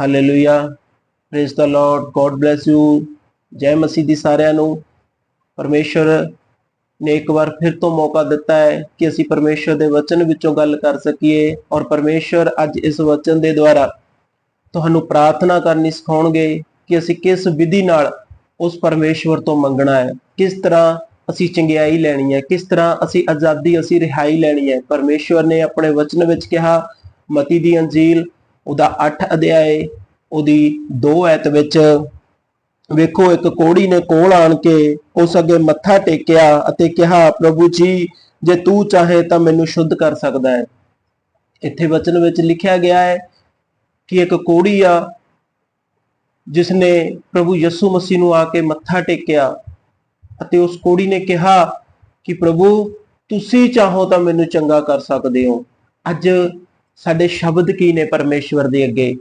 Hallelujah praise the lord God bless you ਜੈ ਮਸੀਹ ਦੀ ਸਾਰਿਆਂ ਨੂੰ। ਪਰਮੇਸ਼ਰ ਨੇ ਇੱਕ ਵਾਰ ਫਿਰ ਤੋਂ ਮੌਕਾ ਦਿੱਤਾ ਹੈ ਕਿ ਅਸੀਂ ਪਰਮੇਸ਼ਰ ਦੇ ਵਚਨ ਵਿੱਚੋਂ ਗੱਲ ਕਰ ਸਕੀਏ ਔਰ ਪਰਮੇਸ਼ਰ ਅੱਜ ਇਸ ਵਚਨ ਦੇ ਦੁਆਰਾ ਤੁਹਾਨੂੰ ਪ੍ਰਾਰਥਨਾ ਕਰਨੀ ਸਿਖਾਉਣਗੇ ਕਿ ਅਸੀਂ ਕਿਸ ਵਿਧੀ ਨਾਲ ਉਸ ਪਰਮੇਸ਼ਵਰ ਤੋਂ ਮੰਗਣਾ ਹੈ। ਕਿਸ ਤਰ੍ਹਾਂ ਅਸੀਂ ਚੰਗਿਆਈ ਲੈਣੀ ਹੈ। ਕਿਸ ਤਰ੍ਹਾਂ ਅਸੀਂ ਆਜ਼ਾਦੀ, ਅਸੀਂ ਰਿਹਾਈ ਲੈਣੀ ਹੈ। ਪਰਮੇਸ਼ਵਰ ਨੇ ਆਪਣੇ ਵਚਨ ਵਿੱਚ ਕਿਹਾ, ਮਤੀ ਦੀ ਅੰਜੀਲ ਉਹਦਾ 8 ਅਧਿਆਏ, ਉਹਦੀ 2 ਐਤ ਵਿੱਚ, ਵੇਖੋ ਇੱਕ ਕੋੜੀ ਨੇ ਕੋਲ ਆਣ ਕੇ ਉਸ ਅੱਗੇ ਮੱਥਾ ਟੇਕਿਆ ਅਤੇ ਕਿਹਾ, ਪ੍ਰਭੂ ਜੀ, ਜੇ ਤੂੰ ਚਾਹੇ ਤਾਂ ਮੈਨੂੰ ਸ਼ੁੱਧ ਕਰ ਸਕਦਾ ਹੈ। ਇੱਥੇ ਵਚਨ ਵਿੱਚ ਲਿਖਿਆ ਗਿਆ ਹੈ ਕਿ ਇੱਕ ਕੋੜੀ ਆ, ਜਿਸ ਨੇ ਪ੍ਰਭੂ ਯਿਸੂ ਮਸੀਹ ਨੂੰ ਆ ਕੇ ਮੱਥਾ ਟੇਕਿਆ ਅਤੇ ਉਸ ਕੋੜੀ ਨੇ ਕਿਹਾ ਕਿ ਪ੍ਰਭੂ, ਤੁਸੀਂ ਚਾਹੋ ਤਾਂ ਮੈਨੂੰ ਚੰਗਾ ਕਰ ਸਕਦੇ ਹੋ। ਅੱਜ ਸਾਡੇ ਸ਼ਬਦ ਕੀ ਨੇ ਪਰਮੇਸ਼ਵਰ ਦੇ ਅੱਗੇ?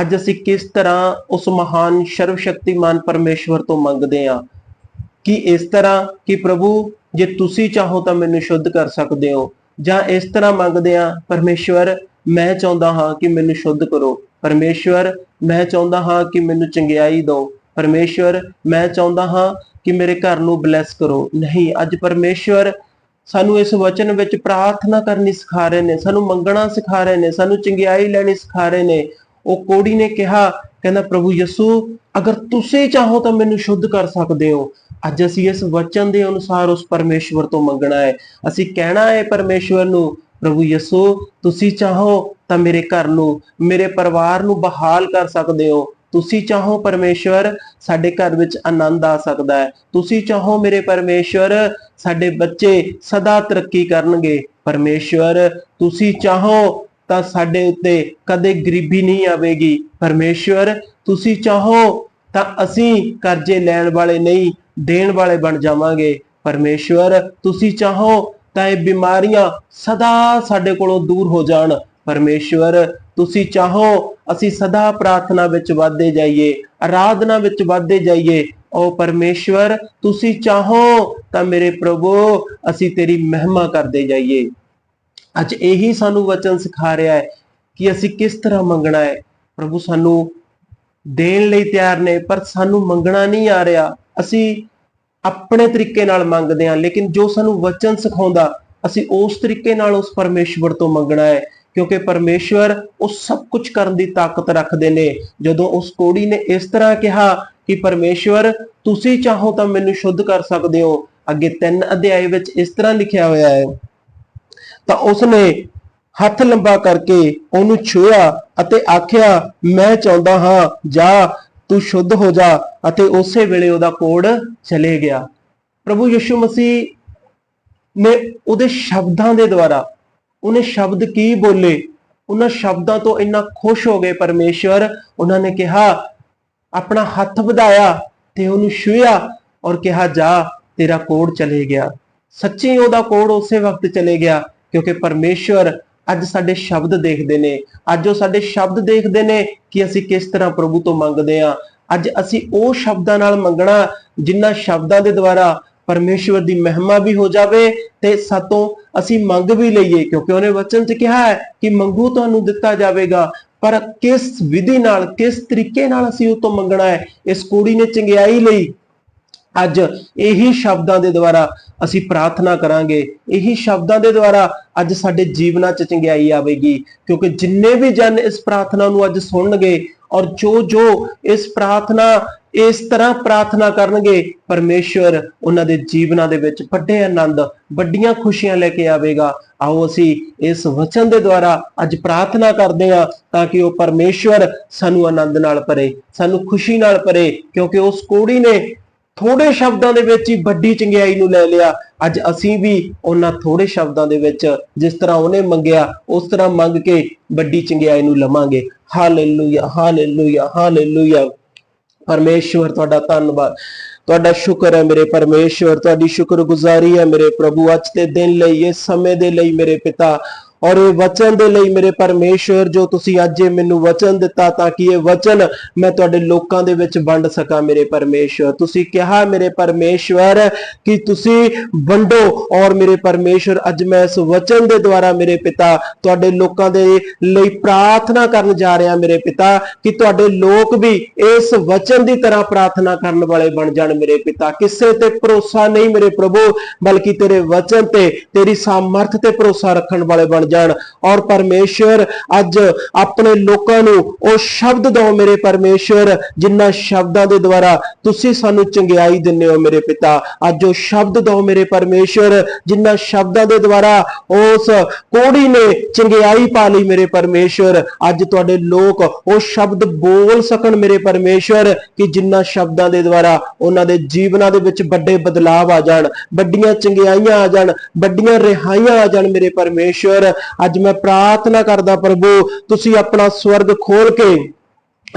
ਅੱਜ ਅਸੀਂ ਕਿਸ ਤਰ੍ਹਾਂ ਉਸ ਮਹਾਨ ਸਰਵ ਸ਼ਕਤੀਮਾਨ ਪਰਮੇਸ਼ਵਰ ਤੋਂ ਮੰਗਦੇ ਹਾਂ? ਕਿ ਇਸ ਤਰ੍ਹਾਂ ਕਿ ਪ੍ਰਭੂ, ਜੇ ਤੁਸੀਂ ਚਾਹੋ ਤਾਂ ਮੈਨੂੰ ਸ਼ੁੱਧ ਕਰ ਸਕਦੇ ਹੋ, ਜਾਂ ਇਸ ਤਰ੍ਹਾਂ ਮੰਗਦੇ ਹਾਂ, ਪਰਮੇਸ਼ਵਰ, ਮੈਂ ਚਾਹੁੰਦਾ ਹਾਂ ਕਿ ਮੈਨੂੰ ਸ਼ੁੱਧ ਕਰੋ। ਪਰਮੇਸ਼ਵਰ, ਮੈਂ ਚਾਹੁੰਦਾ ਹਾਂ ਕਿ ਮੈਨੂੰ ਚੰਗਿਆਈ ਦਿਓ। ਪਰਮੇਸ਼ਵਰ, ਮੈਂ ਚਾਹੁੰਦਾ ਹਾਂ ਕਿ ਮੇਰੇ ਘਰ ਨੂੰ ਬਲੈਸ ਕਰੋ। ਨਹੀਂ, ਅੱਜ ਪਰਮੇਸ਼ਵਰ ਸਾਨੂੰ ਇਸ ਵਚਨ ਵਿੱਚ ਪ੍ਰਾਰਥਨਾ ਕਰਨੀ ਸਿਖਾ ਰਹੇ ਨੇ, ਸਾਨੂੰ ਮੰਗਣਾ ਸਿਖਾ ਰਹੇ ਨੇ, ਸਾਨੂੰ ਚੰਗਿਆਈ ਲੈਣੀ ਸਿਖਾ ਰਹੇ ਨੇ। ਉਹ ਕੋੜੀ ਨੇ ਕਿਹਾ, ਕਹਿੰਦਾ, ਪ੍ਰਭੂ ਯਿਸੂ, ਅਗਰ ਤੁਸੀਂ ਚਾਹੋ ਤਾਂ ਮੈਨੂੰ ਸ਼ੁੱਧ ਕਰ ਸਕਦੇ ਹੋ। ਅੱਜ ਅਸੀਂ ਇਸ ਵਚਨ ਦੇ ਅਨੁਸਾਰ ਉਸ ਪਰਮੇਸ਼ਵਰ ਤੋਂ ਮੰਗਣਾ ਹੈ। ਅਸੀਂ ਕਹਿਣਾ ਹੈ ਪਰਮੇਸ਼ਵਰ ਨੂੰ, ਪ੍ਰਭੂ ਯਿਸੂ, ਤੁਸੀਂ ਚਾਹੋ ਤਾਂ ਮੇਰੇ ਘਰ ਨੂੰ, ਮੇਰੇ ਪਰਿਵਾਰ ਨੂੰ ਬਹਾਲ ਕਰ ਸਕਦੇ ਹੋ। ਤੁਸੀਂ ਚਾਹੋ ਪਰਮੇਸ਼ਵਰ ਸਾਡੇ ਘਰ ਵਿੱਚ ਆਨੰਦ ਆ ਸਕਦਾ ਹੈ। ਤੁਸੀਂ ਚਾਹੋ ਮੇਰੇ ਪਰਮੇਸ਼ਵਰ ਸਾਡੇ ਬੱਚੇ ਸਦਾ ਤਰੱਕੀ ਕਰਨਗੇ। ਪਰਮੇਸ਼ਵਰ, ਤੁਸੀਂ ਚਾਹੋ ਤਾਂ ਸਾਡੇ ਉੱਤੇ ਕਦੇ ਗਰੀਬੀ ਨਹੀਂ ਆਵੇਗੀ। ਪਰਮੇਸ਼ਵਰ, ਤੁਸੀਂ ਚਾਹੋ ਤਾਂ ਅਸੀਂ ਕਰਜ਼ੇ ਲੈਣ ਵਾਲੇ ਨਹੀਂ, ਦੇਣ ਵਾਲੇ ਬਣ ਜਾਵਾਂਗੇ। ਪਰਮੇਸ਼ਵਰ, ਤੁਸੀਂ ਚਾਹੋ ਤਾਂ ਇਹ ਬਿਮਾਰੀਆਂ ਸਦਾ ਸਾਡੇ ਕੋਲੋਂ ਦੂਰ ਹੋ ਜਾਣ। ਪਰਮੇਸ਼ਵਰ, ਤੁਸੀਂ ਚਾਹੋ ਅਸੀਂ ਸਦਾ ਪ੍ਰਾਰਥਨਾ ਵਿੱਚ ਵਧਦੇ ਜਾਈਏ ਆਰਾਧਨਾ ਵਿੱਚ ਵਧਦੇ ਜਾਈਏ। ਓ ਪਰਮੇਸ਼ਵਰ, ਤੁਸੀਂ ਚਾਹੋ ਤਾਂ ਮੇਰੇ ਪ੍ਰਭੂ, ਅਸੀਂ ਤੇਰੀ ਮਹਿਮਾ ਕਰਦੇ ਜਾਈਏ। ਅੱਜ ਇਹੀ ਸਾਨੂੰ ਵਚਨ ਸਿਖਾ ਰਿਹਾ ਹੈ ਕਿ ਅਸੀਂ ਕਿਸ ਤਰ੍ਹਾਂ ਮੰਗਣਾ ਹੈ। ਪ੍ਰਭੂ ਸਾਨੂੰ ਦੇਣ ਲਈ ਤਿਆਰ ਨੇ, ਪਰ ਸਾਨੂੰ ਮੰਗਣਾ ਨਹੀਂ ਆ ਰਿਹਾ। ਅਸੀਂ ਆਪਣੇ ਤਰੀਕੇ ਨਾਲ ਮੰਗਦੇ ਹਾਂ, ਲੇਕਿਨ ਜੋ ਸਾਨੂੰ ਵਚਨ ਸਿਖਾਉਂਦਾ, ਅਸੀਂ ਉਸ ਤਰੀਕੇ ਨਾਲ ਉਸ ਪਰਮੇਸ਼ਵਰ ਤੋਂ ਮੰਗਣਾ ਹੈ। ਕਿਉਂਕਿ ਪਰਮੇਸ਼ਵਰ ਉਹ ਸਭ ਕੁਝ ਕਰਨ ਦੀ ਤਾਕਤ ਰੱਖਦੇ ਨੇ। ਜਦੋਂ ਉਸ ਕੋੜੀ ਨੇ ਇਸ ਤਰ੍ਹਾਂ ਕਿਹਾ ਕਿ ਪਰਮੇਸ਼ਵਰ, ਤੁਸੀਂ ਚਾਹੋ ਤਾਂ ਮੈਨੂੰ ਸ਼ੁੱਧ ਕਰ ਸਕਦੇ ਹੋ। ਅੱਗੇ ਤਿੰਨ ਅਧਿਆਏ ਵਿੱਚ ਇਸ ਤਰ੍ਹਾਂ ਲਿਖਿਆ ਹੋਇਆ ਹੈ। ਤਾਂ ਉਸਨੇ ਹੱਥ ਲੰਬਾ ਕਰਕੇ ਉਹਨੂੰ ਛੂਇਆ ਅਤੇ ਆਖਿਆ, ਮੈਂ ਚਾਹੁੰਦਾ ਹਾਂ, ਜਾ, ਤੂੰ ਸ਼ੁੱਧ ਹੋ ਜਾ। ਅਤੇ ਉਸੇ ਵੇਲੇ ਉਹਦਾ ਕੋੜ ਚਲੇ ਗਿਆ। ਪ੍ਰਭੂ ਯਿਸੂ ਮਸੀਹ ਨੇ ਉਹਦੇ ਸ਼ਬਦਾਂ ਦੇ ਦੁਆਰਾ ਉਹਨੇ ਸ਼ਬਦ ਕੀ ਬੋਲੇ? ਉਹਨਾਂ ਸ਼ਬਦਾਂ ਤੋਂ ਇੰਨਾ ਖੁਸ਼ ਹੋ ਗਏ ਪਰਮੇਸ਼ਵਰ। ਉਹਨਾਂ ਨੇ ਕਿਹਾ, ਆਪਣਾ ਹੱਥ ਵਧਾਇਆ ਤੇ ਉਹਨੂੰ ਛੂਇਆ ਔਰ ਕਿਹਾ, ਜਾ, ਤੇਰਾ ਕੋੜ ਚਲੇ ਗਿਆ। ਸੱਚੀ ਉਹਦਾ ਕੋੜ ਉਸੇ ਵਕਤ ਚਲੇ ਗਿਆ ਕਿਉਂਕਿ ਪਰਮੇਸ਼ਵਰ ਅੱਜ ਸਾਡੇ ਸ਼ਬਦ ਦੇਖਦੇ ਨੇ। ਅੱਜ ਉਹ ਸਾਡੇ ਸ਼ਬਦ ਦੇਖਦੇ ਨੇ ਕਿ ਅਸੀਂ ਕਿਸ ਤਰ੍ਹਾਂ ਪ੍ਰਭੂ ਤੋਂ ਮੰਗਦੇ ਆ ਅੱਜ ਅਸੀਂ ਉਹ ਸ਼ਬਦਾਂ ਨਾਲ ਮੰਗਣਾ ਜਿਨ੍ਹਾਂ ਸ਼ਬਦਾਂ ਦੇ ਦੁਆਰਾ ਪਰਮੇਸ਼ਵਰ ਦੀ ਮਹਿਮਾ ਵੀ ਹੋ ਜਾਵੇ ਤੇ ਸਾਤੋਂ ਅਸੀਂ ਮੰਗ ਵੀ ਲਈਏ, ਕਿਉਂਕਿ ਉਹਨੇ ਵਚਨ 'ਚ ਕਿਹਾ ਹੈ ਕਿ ਮੰਗੂ ਤੁਹਾਨੂੰ ਦਿੱਤਾ ਜਾਵੇਗਾ, ਪਰ ਕਿਸ ਵਿਧੀ ਨਾਲ, ਕਿਸ ਤਰੀਕੇ ਨਾਲ ਅਸੀਂ ਉਹ ਤੋਂ ਮੰਗਣਾ ਹੈ? ਇਸ ਕੁੜੀ ਨੇ ਚੰਗਿਆਈ ਲਈ। ਅੱਜ ਇਹੀ ਸ਼ਬਦਾਂ ਦੇ ਦੁਆਰਾ ਅਸੀਂ ਪ੍ਰਾਰਥਨਾ ਕਰਾਂਗੇ। ਇਹੀ ਸ਼ਬਦਾਂ ਦੇ ਦੁਆਰਾ ਅੱਜ ਸਾਡੇ ਜੀਵਨਾਂ 'ਚ ਚੰਗਿਆਈ ਆਵੇਗੀ, ਕਿਉਂਕਿ ਜਿੰਨੇ ਵੀ ਜਨ ਇਸ ਪ੍ਰਾਰਥਨਾ ਨੂੰ ਅੱਜ ਸੁਣਨਗੇ ਔਰ ਜੋ ਜੋ ਇਸ ਪ੍ਰਾਰਥਨਾ ਇਸ ਤਰ੍ਹਾਂ ਪ੍ਰਾਰਥਨਾ ਕਰਨਗੇ, ਪਰਮੇਸ਼ਵਰ ਉਹਨਾਂ ਦੇ ਜੀਵਨਾਂ ਦੇ ਵਿੱਚ ਵੱਡੇ ਆਨੰਦ, ਵੱਡੀਆਂ ਖੁਸ਼ੀਆਂ ਲੈ ਕੇ ਆਵੇਗਾ। ਆਓ ਅਸੀਂ ਇਸ ਵਚਨ ਦੇ ਦੁਆਰਾ ਅੱਜ ਪ੍ਰਾਰਥਨਾ ਕਰਦੇ ਹਾਂ ਤਾਂ ਕਿ ਉਹ ਪਰਮੇਸ਼ਵਰ ਸਾਨੂੰ ਆਨੰਦ ਨਾਲ ਭਰੇ, ਸਾਨੂੰ ਖੁਸ਼ੀ ਨਾਲ ਭਰੇ, ਕਿਉਂਕਿ ਉਸ ਕੋੜੀ ਨੇ ਥੋੜੇ ਸ਼ਬਦਾਂ ਦੇ ਵਿੱਚ ਹੀ ਵੱਡੀ ਚੰਗਿਆਈ ਨੂੰ ਲੈ ਲਿਆ। ਅੱਜ ਅਸੀਂ ਵੀ ਉਹਨਾਂ ਥੋੜੇ ਸ਼ਬਦਾਂ ਦੇ ਵਿੱਚ ਜਿਸ ਤਰ੍ਹਾਂ ਉਹਨੇ ਮੰਗਿਆ, ਉਸ ਤਰ੍ਹਾਂ ਮੰਗ ਕੇ ਵੱਡੀ ਚੰਗਿਆਈ ਨੂੰ ਲਵਾਂਗੇ। Hallelujah hallelujah hallelujah. ਪਰਮੇਸ਼ਵਰ, ਤੁਹਾਡਾ ਧੰਨਵਾਦ। ਤੁਹਾਡਾ ਸ਼ੁਕਰ ਹੈ ਮੇਰੇ ਪਰਮੇਸ਼ਵਰ, ਤੁਹਾਡੀ ਸ਼ੁਕਰਗੁਜ਼ਾਰੀ ਹੈ ਮੇਰੇ ਪ੍ਰਭੂ। ਅੱਜ ਦੇ ਦਿਨ ਲਈ, ਇਸ ਸਮੇਂ ਦੇ ਲਈ ਮੇਰੇ ਪਿਤਾ ਔਰ ਇਹ ਵਚਨ ਦੇ ਲਈ ਮੇਰੇ ਪਰਮੇਸ਼ਵਰ ਜੋ ਤੁਸੀਂ ਅੱਜ ਇਹ ਮੈਨੂੰ ਵਚਨ ਦਿੱਤਾ ਤਾਂ ਕਿ ਇਹ ਵਚਨ ਮੈਂ ਤੁਹਾਡੇ ਲੋਕਾਂ ਦੇ ਵਿੱਚ ਵੰਡ ਸਕਾਂ ਮੇਰੇ ਪਰਮੇਸ਼ਵਰ ਤੁਸੀਂ ਕਿਹਾ ਮੇਰੇ ਪਰਮੇਸ਼ਵਰ ਕਿ ਤੁਸੀਂ ਵੰਡੋ ਔਰ ਮੇਰੇ ਪਰਮੇਸ਼ਵਰ ਅੱਜ ਮੈਂ ਇਸ ਵਚਨ ਦੇ ਦੁਆਰਾ ਮੇਰੇ ਪਿਤਾ ਤੁਹਾਡੇ ਲੋਕਾਂ ਦੇ ਲਈ ਪ੍ਰਾਰਥਨਾ ਕਰਨ ਜਾ ਰਿਹਾ ਮੇਰੇ ਪਿਤਾ ਕਿ ਤੁਹਾਡੇ ਲੋਕ ਵੀ ਇਸ ਵਚਨ ਦੀ ਤਰ੍ਹਾਂ ਪ੍ਰਾਰਥਨਾ ਕਰਨ ਵਾਲੇ ਬਣ ਜਾਣ ਮੇਰੇ ਪਿਤਾ। ਕਿਸੇ ਤੇ ਭਰੋਸਾ ਨਹੀਂ ਮੇਰੇ ਪ੍ਰਭੂ, ਬਲਕਿ ਤੇਰੇ ਵਚਨ ਤੇ, ਤੇਰੀ ਸਾਮਰਥ ਤੇ ਭਰੋਸਾ ਰੱਖਣ ਵਾਲੇ ਬਣ ਜਾਣ ਔਰ ਪਰਮੇਸ਼ਵਰ ਅੱਜ ਆਪਣੇ ਲੋਕਾਂ ਨੂੰ ਉਹ ਸ਼ਬਦ ਦਿਓ ਮੇਰੇ ਪਰਮੇਸ਼ਵਰ ਜਿਨ੍ਹਾਂ ਸ਼ਬਦਾਂ ਦੇ ਦੁਆਰਾ ਤੁਸੀਂ ਸਾਨੂੰ ਚੰਗਿਆਈ ਦਿੰਦੇ ਹੋ ਮੇਰੇ ਪਿਤਾ। ਅੱਜ ਉਹ ਸ਼ਬਦ ਦਿਓ ਮੇਰੇ ਪਰਮੇਸ਼ਵਰ ਜਿਨ੍ਹਾਂ ਸ਼ਬਦਾਂ ਦੇ ਦੁਆਰਾ ਉਸ ਕੋੜੀ ਨੇ ਚੰਗਿਆਈ ਪਾ ਲਈ ਮੇਰੇ ਪਰਮੇਸ਼ਵਰ ਅੱਜ ਤੁਹਾਡੇ ਲੋਕ ਉਹ ਸ਼ਬਦ ਬੋਲ ਸਕਣ ਮੇਰੇ ਪਰਮੇਸ਼ਵਰ ਕਿ ਜਿਨ੍ਹਾਂ ਸ਼ਬਦਾਂ ਦੇ ਦੁਆਰਾ ਉਹਨਾਂ ਦੇ ਜੀਵਨਾਂ ਦੇ ਵਿੱਚ ਵੱਡੇ ਬਦਲਾਵ ਆ ਜਾਣ, ਵੱਡੀਆਂ ਚੰਗਿਆਈਆਂ ਆ ਜਾਣ, ਵੱਡੀਆਂ ਰਿਹਾਈਆਂ ਆ ਜਾਣ ਮੇਰੇ ਪਰਮੇਸ਼ਵਰ ਅੱਜ ਮੈਂ ਪ੍ਰਾਰਥਨਾ ਕਰਦਾ ਪ੍ਰਭੂ, ਤੁਸੀਂ ਆਪਣਾ ਸਵਰਗ ਖੋਲ ਕੇ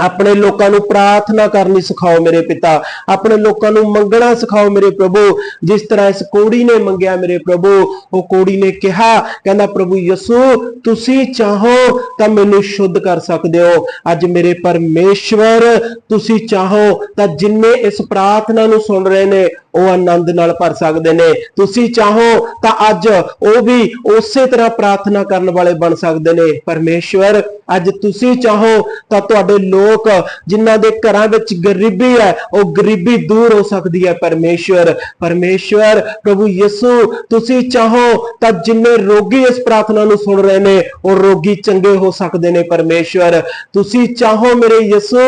ਆਪਣੇ ਲੋਕਾਂ ਨੂੰ ਪ੍ਰਾਰਥਨਾ ਕਰਨੀ ਸਿਖਾਓ ਮੇਰੇ ਪਿਤਾ, ਆਪਣੇ ਲੋਕਾਂ ਨੂੰ ਮੰਗਣਾ ਸਿਖਾਓ ਮੇਰੇ ਪ੍ਰਭੂ, ਜਿਸ ਤਰ੍ਹਾਂ ਇਸ ਕੋੜੀ ਨੇ ਮੰਗਿਆ ਮੇਰੇ ਪ੍ਰਭੂ, ਉਹ ਕੋੜੀ ਨੇ ਕਿਹਾ, ਕਹਿੰਦਾ ਪ੍ਰਭੂ ਯਿਸੂ, ਤੁਸੀਂ ਚਾਹੋ ਤਾਂ ਮੈਨੂੰ ਸ਼ੁੱਧ ਕਰ ਸਕਦੇ ਹੋ, ਅੱਜ ਮੇਰੇ ਪਰਮੇਸ਼ਵਰ, ਤੁਸੀਂ ਚਾਹੋ ਤਾਂ ਜਿੰਨੇ ਇਸ ਪ੍ਰਾਰਥਨਾ ਨੂੰ ਸੁਣ ਰਹੇ ਨੇ ਉਹ ਆਨੰਦ ਨਾਲ ਭਰ ਸਕਦੇ ਨੇ। ਤੁਸੀਂ ਚਾਹੋ ਤਾਂ ਅੱਜ ਉਹ ਵੀ ਉਸੇ ਤਰ੍ਹਾਂ ਪ੍ਰਾਰਥਨਾ ਕਰਨ ਵਾਲੇ ਬਣ ਸਕਦੇ ਨੇ। ਪਰਮੇਸ਼ਵਰ, ਅੱਜ ਤੁਸੀਂ ਚਾਹੋ ਤਾਂ ਤੁਹਾਡੇ ਲੋਕ ਜਿਨ੍ਹਾਂ ਦੇ ਘਰਾਂ ਵਿੱਚ ਗਰੀਬੀ ਹੈ, ਉਹ ਗਰੀਬੀ ਦੂਰ ਹੋ ਸਕਦੀ ਹੈ ਪਰਮੇਸ਼ਵਰ। ਪਰਮੇਸ਼ਵਰ, ਪ੍ਰਭੂ ਯਿਸੂ, ਤੁਸੀਂ ਚਾਹੋ ਤਾਂ ਜਿੰਨੇ ਰੋਗੀ ਇਸ ਪ੍ਰਾਰਥਨਾ ਨੂੰ ਸੁਣ ਰਹੇ ਨੇ, ਉਹ ਰੋਗੀ ਚੰਗੇ ਹੋ ਸਕਦੇ ਨੇ ਪਰਮੇਸ਼ਵਰ। ਤੁਸੀਂ ਚਾਹੋ ਮੇਰੇ ਯਿਸੂ,